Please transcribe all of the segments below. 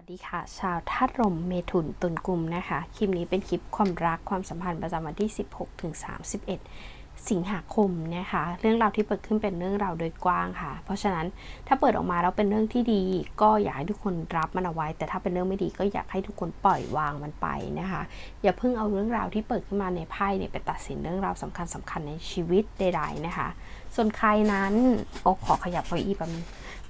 วัสดีค่ะ ชาวธาตุลมเมถุนตุลกุมนะคะ คลิปนี้เป็นคลิปความรักความสัมพันธ์ประจำวันที่ 16ถึง31 สิงหาคมนะคะ เรื่องราวที่เปิดขึ้นเป็นเรื่องราวโดยกว้างค่ะ เพราะฉะนั้นถ้าเปิดออกมาแล้วเป็นเรื่องที่ดี ก็อยากให้ทุกคนรับมันเอาไว้ แต่ถ้าเป็นเรื่องไม่ดีก็อยากให้ทุกคนปล่อยวางมันไปนะคะ อย่าเพิ่งเอาเรื่องราวที่เปิดขึ้นมาในไพ่เนี่ยไปตัดสินเรื่องราวสำคัญสำคัญในชีวิตใดๆนะคะ ส่วนใครนั้นโอ้ขอขยับเก้าอี้แป๊บนึง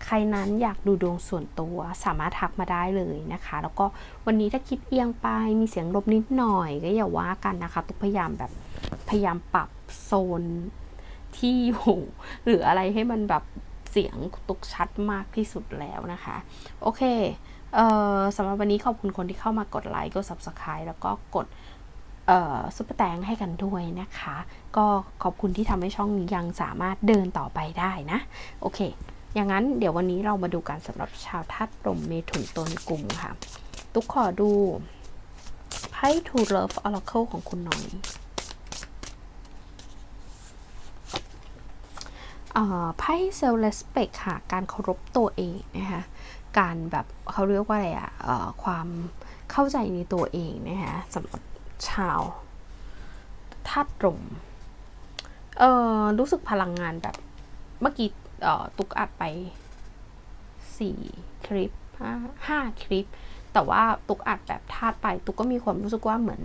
ใครนั้นอยากดูดวงส่วนตัวสามารถทักมาได้เลยนะคะ แล้วก็วันนี้ถ้าคลิปเอียงไปมีเสียงลบนิดหน่อยก็อย่าว่ากันนะคะตุกพยายามแบบพยายามปรับโซนที่อยู่หรืออะไรให้มันแบบเสียงตุกชัดมากที่สุดแล้วนะคะ โอเคเออสำหรับวันนี้ขอบคุณคนที่เข้ามากดไลค์กด subscribe แล้วก็กดเออซุปเปอร์แตงให้กันด้วยนะคะ ก็ขอบคุณที่ทำให้ช่องนี้ยังสามารถเดินต่อไปได้นะ โอเค อย่างนั้นเดี๋ยววันนี้เรามาดูกันสำหรับชาวธาตุลมเมถุนต้นกลุ่มค่ะ ตุ๊กขอดูไพ่ To Love Oracle ของคุณหน่อยอ่าไพ่ Self Respect ค่ะ การเคารพตัวเองนะคะ การแบบเขาเรียกว่าอะไรอะอะความเข้าใจในตัวเองนะคะสำหรับชาวธาตุลมเออรู้สึกพลังงานแบบเมื่อกี้ ตุกอัดไป 4 คลิป5 5คลิป แต่ว่าตุกอัดแบบธาตุไป ตุกก็มีความรู้สึกว่าเหมือน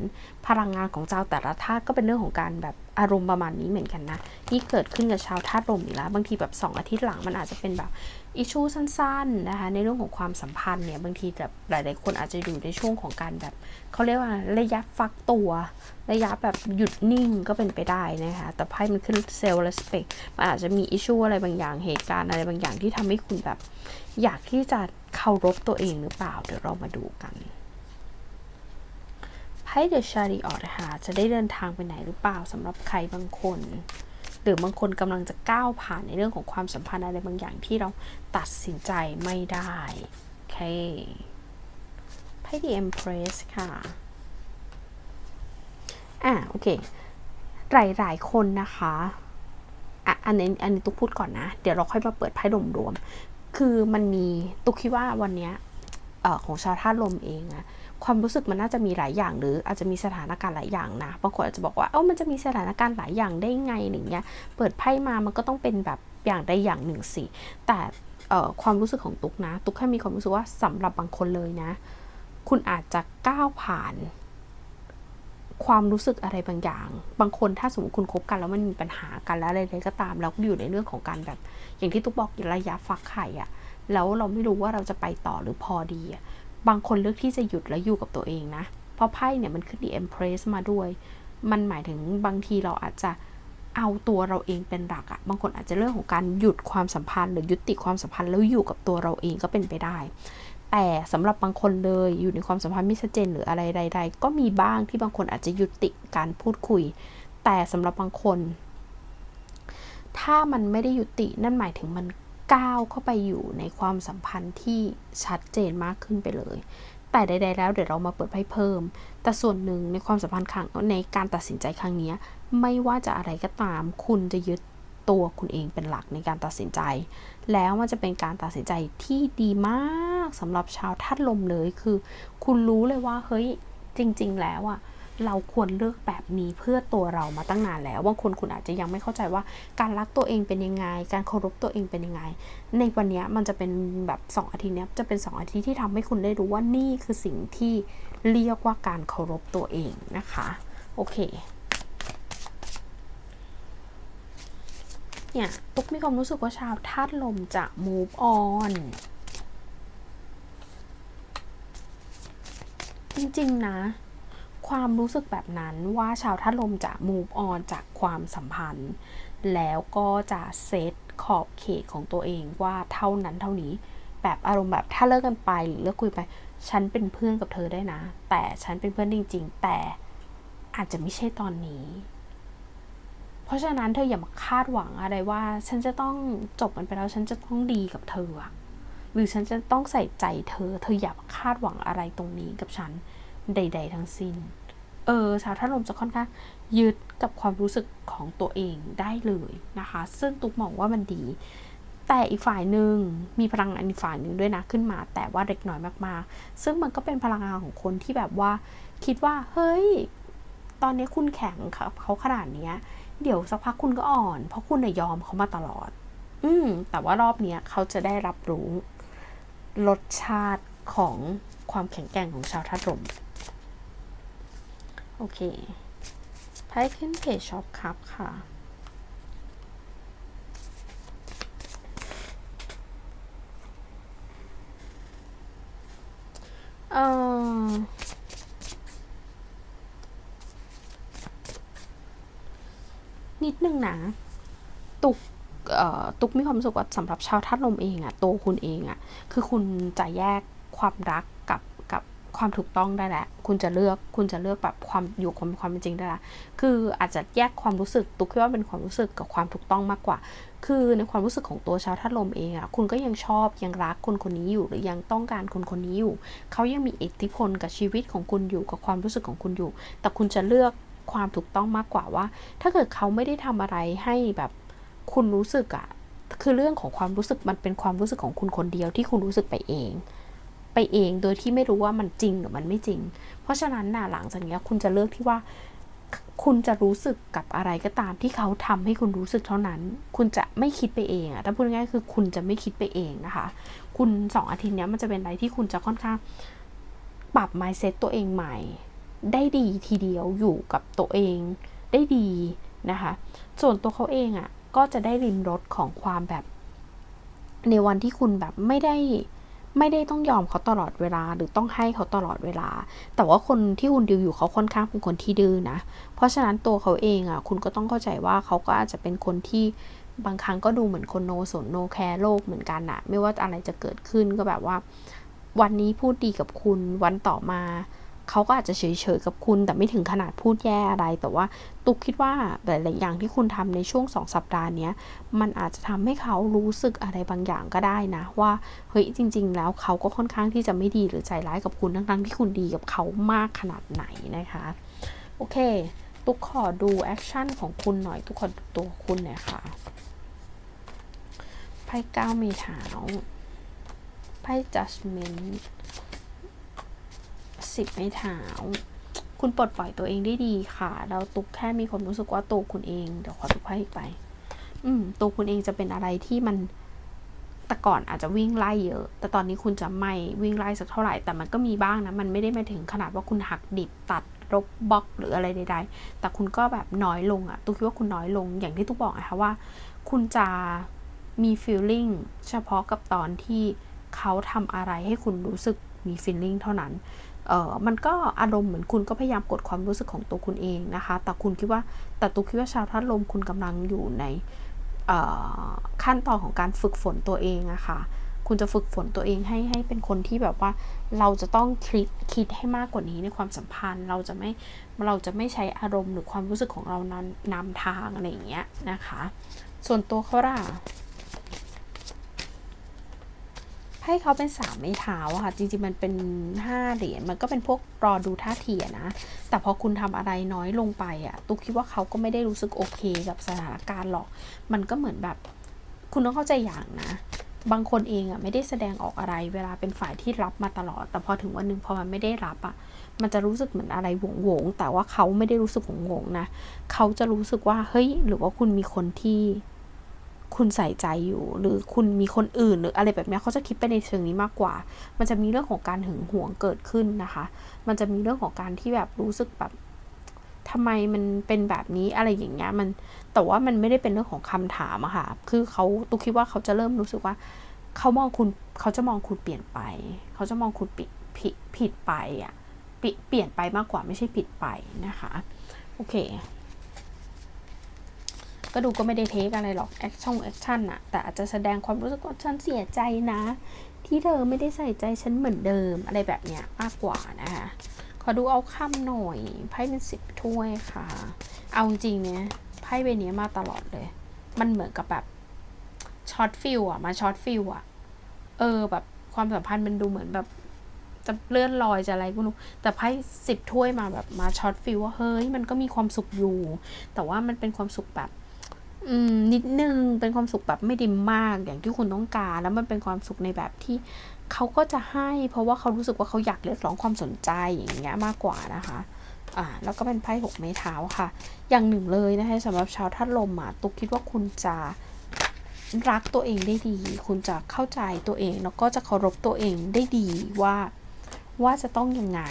พลังงานของเจ้าแต่ละธาตุก็เป็นเรื่องของการแบบ อารมณ์ประมาณนี้เหมือนกันนะนี่เกิดขึ้นกับชาวธาตุลมอีกแล้ว บางทีแบบ 2 อาทิตย์หลังมันอาจจะเป็นแบบอิชูสั้นๆนะคะในเรื่องของความสัมพันธ์เนี่ยบางทีแบบหลายๆคนอาจจะอยู่ในช่วงของการแบบเขาเรียกว่าระยะฟักตัว ระยะแบบหยุดนิ่งก็เป็นไปได้นะคะแต่ไพ่มันขึ้นเซลล์ respect มันอาจจะมีอิชูอะไรบางอย่างเหตุการณ์อะไรบางอย่างที่ทำให้คุณแบบ อยากที่จะเคารพตัวเองหรือเปล่าเดี๋ยวเรามาดูกัน ไพ่เดอะชาริออตค่ะจะได้เดินทางไปไหนหรือเปล่าสำหรับใครบางคน หรือบางคนกำลังจะก้าวผ่านในเรื่องของความสัมพันธ์อะไรบางอย่างที่เราตัดสินใจไม่ได้โอเคไพ่ดีเอ็มเพรสค่ะอะโอเคหลายหลายๆคนนะคะอะอันนี้อันนี้ตุ๊กพูดก่อนนะ เดี๋ยวเราค่อยมาเปิดไพ่รวมรวมๆคือมันมีตุ๊กคิดว่าวันเนี้ยเอ่อของชาวธาตุลมเองอะ ความรู้สึกมันน่าจะมีหลายอย่าง หรืออาจจะมีสถานการณ์หลายอย่างนะบางคนอาจจะบอกว่าเอ้ามันจะมีสถานการณ์หลายอย่างได้ไงอย่างเงี้ยเปิดไพ่มามันก็ต้องเป็นแบบอย่างใดอย่างหนึ่งสิแต่ความรู้สึกของตุ๊กนะ ตุ๊กแค่มีความรู้สึกว่าสำหรับบางคนเลยนะ คุณอาจจะก้าวผ่าน ความรู้สึกอะไรบางอย่าง บางคนถ้าสมมติคุณคบกันแล้วมันมีปัญหากันแล้วอะไรๆก็ตามแล้วอยู่ในเรื่องของการแบบ อย่างที่ตุ๊กบอกระยะฟักไข่อะแล้วเราไม่รู้ว่าเราจะไปต่อหรือพอดีอะ บางคนเลือกที่จะหยุดแล้วอยู่กับตัวเองนะ เพราะไพ่เนี่ยมันขึ้นดี Empress มาด้วย มันหมายถึงบางทีเราอาจจะเอาตัวเราเองเป็นหลักอะบางคนอาจจะเรื่องของการหยุดความสัมพันธ์ หรือยุติความสัมพันธ์แล้วอยู่กับตัวเราเองก็เป็นไปได้ แต่สำหรับบางคนเลยอยู่ในความสัมพันธ์ไม่ชัดเจนหรืออะไรใด ๆ ก็มีบ้างที่บางคนอาจจะยุติการพูดคุย แต่สำหรับบางคน ถ้ามันไม่ได้ยุตินั่นหมายถึงมัน ก้าวเข้าไปอยู่ในความสัมพันธ์ที่ชัดเจนมากขึ้นไปเลย แต่ใดๆแล้วเดี๋ยวเรามาเปิดไพ่เพิ่ม แต่ส่วนหนึ่งในความสัมพันธ์ครั้งในการตัดสินใจครั้งนี้ไม่ว่าจะอะไรก็ตาม คุณจะยึดตัวคุณเองเป็นหลักในการตัดสินใจ แล้วมันจะเป็นการตัดสินใจที่ดีมากสำหรับชาวธาตุลมเลยคือ คุณรู้เลยว่าเฮ้ยจริง ๆ แล้วอะ เราควรเลือกแบบนี้เพื่อตัวเรามาตั้งนานแล้วบางคนคุณอาจจะยังไม่เข้าใจว่าการรักตัวเองเป็นยังไง การเคารพตัวเองเป็นยังไง ในวันนี้มันจะเป็นแบบสองอาทิตย์เนี้ยจะเป็นสองอาทิตย์ที่ทำให้คุณได้รู้ว่านี่คือสิ่งที่เรียกว่าการเคารพตัวเองนะคะ โอเคเนี่ยตุ๊กมีความรู้สึกว่าชาวธาตุลมจะ move on จริง ๆ นะ ความรู้สึกแบบนั้นว่าชาวธาตุลมจะ move on จากความสัมพันธ์ แล้วก็จะเซตขอบเขตของตัวเองว่าเท่านั้นเท่านี้ แบบอารมณ์แบบถ้าเลิกกันไปหรือเลิกคุยไป ฉันเป็นเพื่อนกับเธอได้นะ แต่ฉันเป็นเพื่อนจริง ๆ แต่อาจจะไม่ใช่ตอนนี้ เพราะฉะนั้นเธออย่ามาคาดหวังอะไรว่า ฉันจะต้องจบมันไปแล้วฉันจะต้องดีกับเธอหรือฉันจะต้องใส่ใจเธอ เธออย่ามาคาดหวังอะไรตรงนี้กับฉัน ใด ๆ ทั้งสิ้น เออชาวธาตุลมจะค่อนข้างยึดกับความรู้สึกของตัวเองได้เลยนะคะ ซึ่งตุ๊กมองว่ามันดี แต่อีกฝ่ายหนึ่งมีพลังงานอีกฝ่ายหนึ่งด้วยนะขึ้นมา แต่ว่าเล็กน้อยมากๆ ซึ่งมันก็เป็นพลังงานของคนที่แบบว่า คิดว่า เฮ้ย ตอนนี้คุณแข็งกับเขาขนาดเนี้ย เดี๋ยวสักพักคุณก็อ่อน เพราะคุณน่ยยอมเขามาตลอด อืมแต่ว่ารอบเนี้ยเขาจะได้รับรู้รสชาติของความแข็งแกร่งของชาวธาตุลม อเคไพ่ขึ้นเพจช็อปครับค่ะ เออนิดนึงนะตุกตุกมีความรู้สึกว่าสำหรับชาวธาตุลมเองอะตัวคุณเองอะคือคุณจะแยกความรักกับ ความถูกต้องได้แหละ คุณจะเลือก คุณจะเลือกแบบความอยู่ความความเป็นจริงได้ละ คืออาจจะแยกความรู้สึก ตุกคิดว่าเป็นความรู้สึกกับความถูกต้องมากกว่า คือในความรู้สึกของตัวชาวธาตุลมเองอะคุณก็ยังชอบยังรักคนคนนี้อยู่ หรือยังต้องการคนคนนี้อยู่ เขายังมีอิทธิพลกับชีวิตของคุณอยู่กับความรู้สึกของคุณอยู่ แต่คุณจะเลือกความถูกต้องมากกว่าว่า ถ้าเกิดเขาไม่ได้ทำอะไรให้แบบคุณรู้สึกอะคือเรื่องของความรู้สึกมันเป็นความรู้สึกของคุณคนเดียวที่คุณรู้สึกไปเอง ไปเองโดยที่ไม่รู้ว่ามันจริงหรือมันไม่จริง เพราะฉะนั้นน่ะหลังจากนี้คุณจะเลือกที่ว่า คุณจะรู้สึกกับอะไรก็ตามที่เขาทำให้คุณรู้สึกเท่านั้น คุณจะไม่คิดไปเองอะถ้าพูดง่ายคือคุณจะไม่คิดไปเองนะคะ คุณสองอาทิตย์นี้มันจะเป็นอะไรที่คุณจะค่อนข้างปรับ mindset ตัวเองใหม่ ได้ดีทีเดียวอยู่กับตัวเองได้ดีนะคะ ส่วนตัวเขาเองอะ่ะก็จะได้ริมรสของความแบบ ในวันที่คุณแบบไม่ได้ ไม่ได้ต้องยอมเขาตลอดเวลา หรือต้องให้เขาตลอดเวลา แต่ว่าคนที่คุณดิวอยู่เขาค่อนข้างเป็นคนที่ดื้อนะ เพราะฉะนั้นตัวเขาเองอะคุณก็ต้องเข้าใจว่าเขาก็อาจจะเป็นคนที่บางครั้งก็ดูเหมือนคนโนสนโนแคร์โลกเหมือนกันอะไม่ว่าอะไรจะเกิดขึ้นก็แบบว่า วันนี้พูดดีกับคุณวันต่อมา เขาก็อาจจะเฉยๆกับคุณ แต่ไม่ถึงขนาดพูดแย่อะไร แต่ว่าตุกคิดว่าหลายๆอย่างที่คุณทำในช่วงสองสัปดาห์นี้มันอาจจะทำให้เขารู้สึกอะไรบางอย่างก็ได้นะ ว่าเฮ้ยจริง ๆ แล้วเขาก็ค่อนข้างที่จะไม่ดีหรือใจร้ายกับคุณทั้งๆที่คุณดีกับเขามากขนาดไหนนะคะโอเค ตุกขอดูแอคชั่นของคุณหน่อย ตุกขอดูตัวคุณหน่อยค่ะไพ่เก้ามีเท้าไพ่ judgment สิบไม้เท้า คุณปลดปล่อยตัวเองได้ดีค่ะแล้วตุกแค่มีความรู้สึกว่าตัวคุณเอง เดี๋ยวขอตุกไพ่อีกไป อืม ตัวคุณเองจะเป็นอะไรที่มัน แต่ก่อนอาจจะวิ่งไล่เยอะ แต่ตอนนี้คุณจะไม่วิ่งไล่สักเท่าไหร่ แต่มันก็มีบ้างนะ มันไม่ได้มาถึงขนาดว่าคุณหักดิบตัดรบบล็อกหรืออะไรใด ๆ แต่คุณก็แบบน้อยลงอะตุกคิดว่าคุณน้อยลง อย่างที่ตุกบอกนะคะว่า คุณจะมี feeling เฉพาะกับตอนที่เขาทำอะไรให้คุณรู้สึกมี feeling เท่านั้น เออมันก็อารมณ์เหมือนคุณก็พยายามกดความรู้สึกของตัวคุณเองนะคะ แต่คุณคิดว่า แต่ตัวคิดว่าชาวธาตุลมคุณกำลังอยู่ในขั้นตอนของการฝึกฝนตัวเองอะคะ่ะ คุณจะฝึกฝนตัวเองให้ให้เป็นคนที่แบบว่า เราจะต้องคิดคิดให้มากกว่านี้ในความสัมพันธ์ เราจะไม่ เราจะไม่ใช้อารมณ์หรือความรู้สึกของเรานั้นนำทางอะไรอย่างเงี้ยนะคะ ส่วนตัวเขาล่ะ ให้เขาเป็นสามไม้เท้าค่ะ จริงๆมันเป็นห้าเหรียญมันก็เป็นพวกรอดูท่าทีนะ แต่พอคุณทำอะไรน้อยลงไปอะตุกคิดว่าเขาก็ไม่ได้รู้สึกโอเคกับสถานการณ์หรอก มันก็เหมือนแบบ คุณต้องเข้าใจอย่างนะ บางคนเองอะไม่ได้แสดงออกอะไร เวลาเป็นฝ่ายที่รับมาตลอด แต่พอถึงวันหนึ่งพอมันไม่ได้รับอะ มันจะรู้สึกเหมือนอะไรหวงหวงแต่ว่าเขาไม่ได้รู้สึกหวงหวงนะ เขาจะรู้สึกว่าเฮ้ยหรือว่าคุณมีคนที่ คุณใส่ใจอยู่ หรือคุณมีคนอื่นหรืออะไรแบบนี้เขาจะคิดไปในเชิงนี้มากกว่า มันจะมีเรื่องของการหึงหวงเกิดขึ้นนะคะ มันจะมีเรื่องของการที่แบบรู้สึกแบบทำไมมันเป็นแบบนี้อะไรอย่างเงี้ยมันแต่ว่ามันไม่ได้เป็นเรื่องของคำถามอะค่ะ คือเขาตุกคิดว่าเขาจะเริ่มรู้สึกว่า เขามองคุณเขาจะมองคุณเปลี่ยนไป เขาจะมองคุณผิดผิดผิดไปอะเปลี่ยนไปมากกว่าไม่ใช่ผิดไปนะคะ โอเค ก็ดูก็ไม่ได้เทคอะไรหรอกแอคชั่นแอคชั่นอะแต่อาจจะแสดงความรู้สึกว่าฉันเสียใจนะ ที่เธอไม่ได้ใส่ใจฉันเหมือนเดิมอะไรแบบเนี้ยมากกว่านะคะขอดูเอาคำหน่อยไพ่เป็นสิบถ้วยค่ะ เอาจริงเนี่ยไพ่ใบนี้มาตลอดเลย มันเหมือนกับแบบช็อตฟิลอะมาช็อตฟิลอะเออแบบความสัมพันธ์มันดูเหมือนแบบจะเลื่อนลอยจะอะไรก็รู้ แต่ไพ่สิบถ้วยมาแบบมาช็อตฟิลว่าเฮ้ยมันก็มีความสุขอยู่ แต่ว่ามันเป็นความสุขแบบ อืมนิดนึงเป็นความสุขแบบไม่ไดีมากอย่างที่คุณต้องการ แล้วมันเป็นความสุขในแบบที่เขาก็จะให้ เพราะว่าเขารู้สึกว่าเขาอยากเรียกร้องความสนใจอย่างเงี้ยมากกว่านะคะอ่าแล้วก็เป็นไพ่หกไม้เท้าค่ะ อย่างหนึ่งเลยนะคะสำหรับชาวธาตุลมอะตุ๊กคิดว่าคุณจะรักตัวเองได้ดี คุณจะเข้าใจตัวเอง แล้วก็จะเคารพตัวเองได้ดีว่าว่าจะต้องยังไง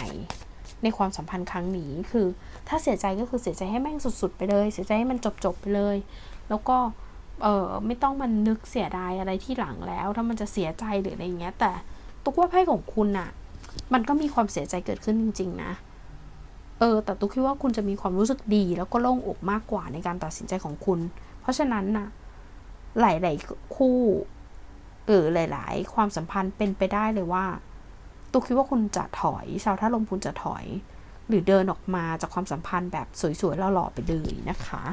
ในความสัมพันธ์ครั้งนี้คือ ถ้าเสียใจก็คือเสียใจให้แม่งสุด ๆ ไปเลย เสียใจให้มันจบๆไปเลย แล้วก็เออไม่ต้องมันนึกเสียดายอะไรที่หลังแล้ว ถ้ามันจะเสียใจหรืออะไรเงี้ย แต่ตุ๊กว่าไพ่ของคุณน่ะมันก็มีความเสียใจเกิดขึ้นจริง ๆ นะ เออ แต่ตุ๊กคิดว่าคุณจะมีความรู้สึกดี แล้วก็โล่งอกมากกว่าในการตัดสินใจของคุณ เพราะฉะนั้นน่ะหลาย ๆ คู่เออหลาย ๆ ความสัมพันธ์เป็นไปได้เลยว่าตุ๊กคิดว่าคุณจะถอย ชาวท่าลมคุณจะถอย หรือเดินออกมาจากความสัมพันธ์แบบสวย ๆ หล่อๆไปเลยนะคะ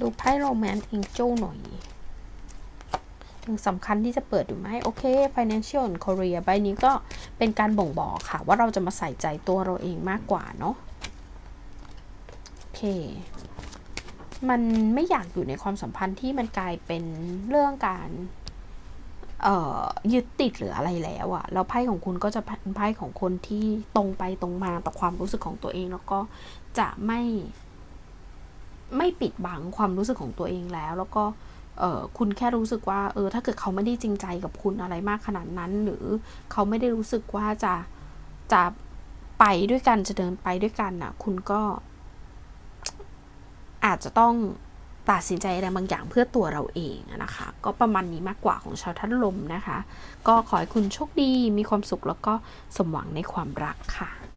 ดูไพ่โรแมนต์ a องเจ l หน่อยยังสำคัญที่จะเปิดอยู่ไหมโอเค financial and career ใบนี้ก็เป็นการบ่งบอกค่ะ ว่าเราจะมาใส่ใจตัวเราเองมากกว่าเนาะโอเค มันไม่อยากอยู่ในความสัมพันธ์ที่มันกลายเป็นเรื่องการยึดติดหรืออะไรแล้วอะแล้วไพ่ของคุณก็จะเป็นไพ่ของคนที่ตรงไปตรงมาต่อความรู้สึกของตัวเอง แล้วก็จะไม่ ไม่ปิดบังความรู้สึกของตัวเองแล้ว แล้วก็เออคุณแค่รู้สึกว่าเออถ้าเกิดเขาไม่ได้จริงใจกับคุณอะไรมากขนาดนั้น หรือเขาไม่ได้รู้สึกว่าจะจะไปด้วยกันจะเดินไปด้วยกันน่ะ คุณก็ อาจจะต้องตัดสินใจอะไรบางอย่างเพื่อตัวเราเองนะคะ ก็ประมาณนี้มากกว่าของชาวทัดลมนะคะ ก็ขอให้คุณโชคดีมีความสุขแล้วก็สมหวังในความรักค่ะ